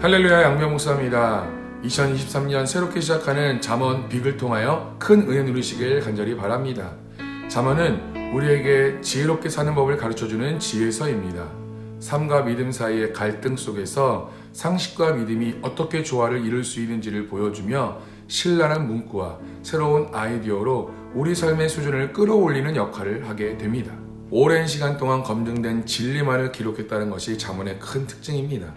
할렐루야 양명 목사입니다. 2023년 새롭게 시작하는 잠언 빅을 통하여 큰 은혜 누리시길 간절히 바랍니다. 잠언은 우리에게 지혜롭게 사는 법을 가르쳐주는 지혜서입니다. 삶과 믿음 사이의 갈등 속에서 상식과 믿음이 어떻게 조화를 이룰 수 있는지를 보여주며 신랄한 문구와 새로운 아이디어로 우리 삶의 수준을 끌어올리는 역할을 하게 됩니다. 오랜 시간 동안 검증된 진리만을 기록했다는 것이 잠언의 큰 특징입니다.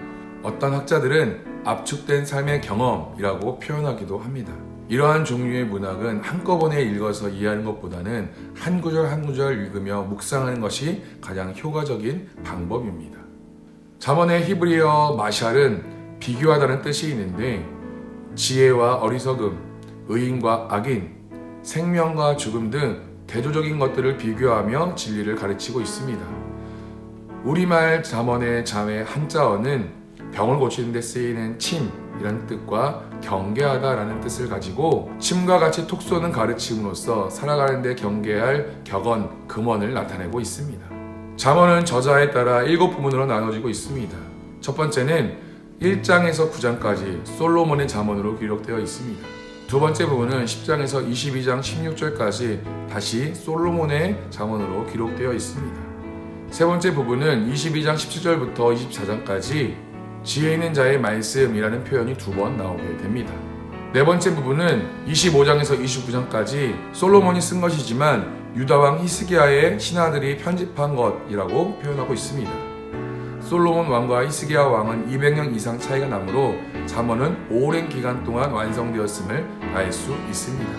어떤 학자들은 압축된 삶의 경험이라고 표현하기도 합니다. 이러한 종류의 문학은 한꺼번에 읽어서 이해하는 것보다는 한 구절 한 구절 읽으며 묵상하는 것이 가장 효과적인 방법입니다. 잠언의 히브리어 마샬은 비교하다는 뜻이 있는데 지혜와 어리석음, 의인과 악인, 생명과 죽음 등 대조적인 것들을 비교하며 진리를 가르치고 있습니다. 우리말 잠언의 잠의 한자어는 병을 고치는 데 쓰이는 침이라는 뜻과 경계하다라는 뜻을 가지고 침과 같이 톡 쏘는 가르침으로써 살아가는 데 경계할 격언, 금언을 나타내고 있습니다. 잠언은 저자에 따라 일곱 부문으로 나눠지고 있습니다. 첫 번째는 1장에서 9장까지 솔로몬의 잠언으로 기록되어 있습니다. 두 번째 부분은 10장에서 22장 16절까지 다시 솔로몬의 잠언으로 기록되어 있습니다. 세 번째 부분은 22장 17절부터 24장까지 지혜 있는 자의 말씀이라는 표현이 두 번 나오게 됩니다. 네 번째 부분은 25장에서 29장까지 솔로몬이 쓴 것이지만 유다왕 히스기야의 신하들이 편집한 것이라고 표현하고 있습니다. 솔로몬 왕과 히스기야 왕은 200년 이상 차이가 나므로 잠언은 오랜 기간 동안 완성되었음을 알 수 있습니다.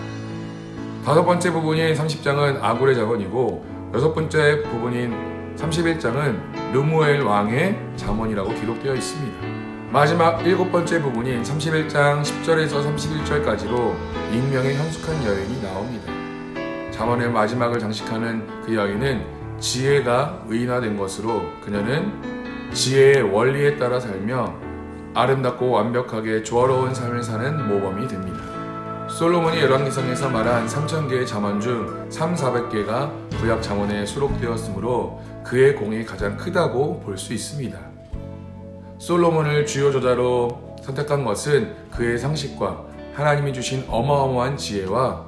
다섯 번째 부분인 30장은 아굴의 잠언이고 여섯 번째 부분인 31장은 르무엘 왕의 잠언이라고 기록되어 있습니다. 마지막 일곱 번째 부분인 31장 10절에서 31절까지로 익명의 현숙한 여인이 나옵니다. 잠언의 마지막을 장식하는 그 여인은 지혜가 의인화된 것으로 그녀는 지혜의 원리에 따라 살며 아름답고 완벽하게 조화로운 삶을 사는 모범이 됩니다. 솔로몬이 열왕기상에서 말한 3,000개의 잠언 중 3, 400개가 구약 잠언에 수록되었으므로 그의 공이 가장 크다고 볼 수 있습니다. 솔로몬을 주요 저자로 선택한 것은 그의 상식과 하나님이 주신 어마어마한 지혜와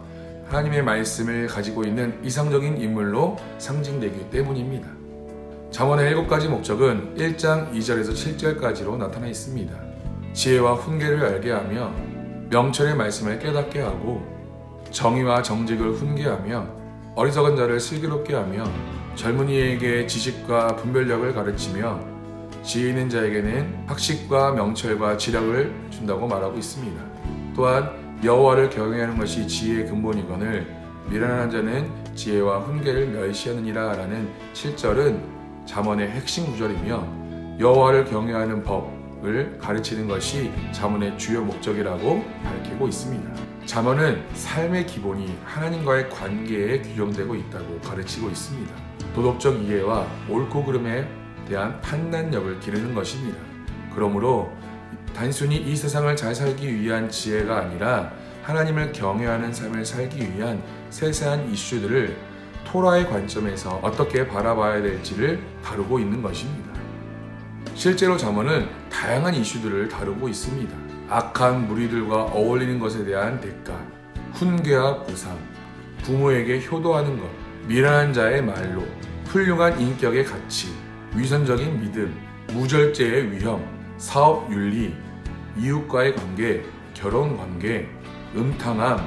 하나님의 말씀을 가지고 있는 이상적인 인물로 상징되기 때문입니다. 잠언의 일곱 가지 목적은 1장 2절에서 7절까지로 나타나 있습니다. 지혜와 훈계를 알게 하며 명철의 말씀을 깨닫게 하고 정의와 정직을 훈계하며 어리석은 자를 슬기롭게 하며 젊은이에게 지식과 분별력을 가르치며 지혜 있는 자에게는 학식과 명철과 지략을 준다고 말하고 있습니다. 또한 여호와를 경외하는 것이 지혜의 근본이거늘 미련한 자는 지혜와 훈계를 멸시하느니라 라는 7절은 잠언의 핵심 구절이며 여호와를 경외하는 법을 가르치는 것이 잠언의 주요 목적이라고 밝히고 있습니다. 잠언은 삶의 기본이 하나님과의 관계에 규정되고 있다고 가르치고 있습니다. 도덕적 이해와 옳고 그름에 대한 판단력을 기르는 것입니다. 그러므로 단순히 이 세상을 잘 살기 위한 지혜가 아니라 하나님을 경외하는 삶을 살기 위한 세세한 이슈들을 토라의 관점에서 어떻게 바라봐야 될지를 다루고 있는 것입니다. 실제로 잠언은 다양한 이슈들을 다루고 있습니다. 악한 무리들과 어울리는 것에 대한 대가, 훈계와 보상, 부모에게 효도하는 것, 미련한 자의 말로, 훌륭한 인격의 가치, 위선적인 믿음, 무절제의 위험, 사업 윤리, 이웃과의 관계, 결혼 관계, 음탕함,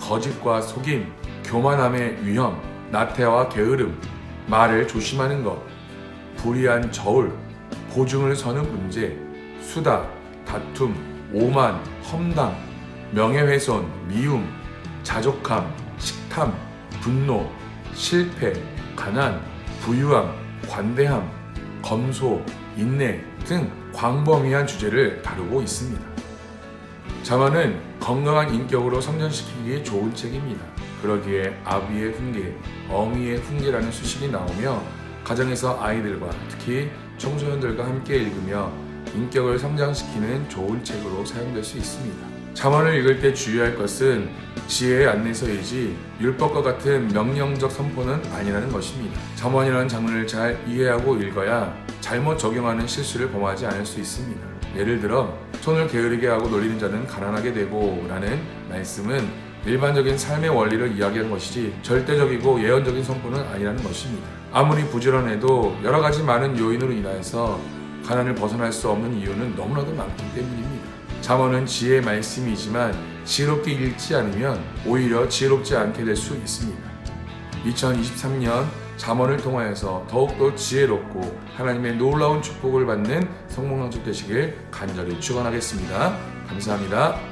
거짓과 속임, 교만함의 위험, 나태와 게으름, 말을 조심하는 것, 불의한 저울, 보증을 서는 문제, 수다, 다툼, 오만, 험담, 명예훼손, 미움, 자족함, 식탐, 분노, 실패, 가난, 부유함, 관대함, 검소, 인내 등 광범위한 주제를 다루고 있습니다. 자만은 건강한 인격으로 성장시키기에 좋은 책입니다. 그러기에 아비의 훈계, 어미의 훈계라는 수식이 나오며 가정에서 아이들과 특히 청소년들과 함께 읽으며 인격을 성장시키는 좋은 책으로 사용될 수 있습니다. 잠언을 읽을 때 주의할 것은 지혜의 안내서이지 율법과 같은 명령적 선포는 아니라는 것입니다. 잠언이라는 장문을 잘 이해하고 읽어야 잘못 적용하는 실수를 범하지 않을 수 있습니다. 예를 들어 손을 게으르게 하고 놀리는 자는 가난하게 되고 라는 말씀은 일반적인 삶의 원리를 이야기하는 것이지 절대적이고 예언적인 선포는 아니라는 것입니다. 아무리 부지런해도 여러 가지 많은 요인으로 인하여서 가난을 벗어날 수 없는 이유는 너무나도 많기 때문입니다. 잠언은 지혜의 말씀이지만 지혜롭게 읽지 않으면 오히려 지혜롭지 않게 될 수 있습니다. 2023년 잠언을 통하여서 더욱더 지혜롭고 하나님의 놀라운 축복을 받는 성공강축 되시길 간절히 축원하겠습니다. 감사합니다.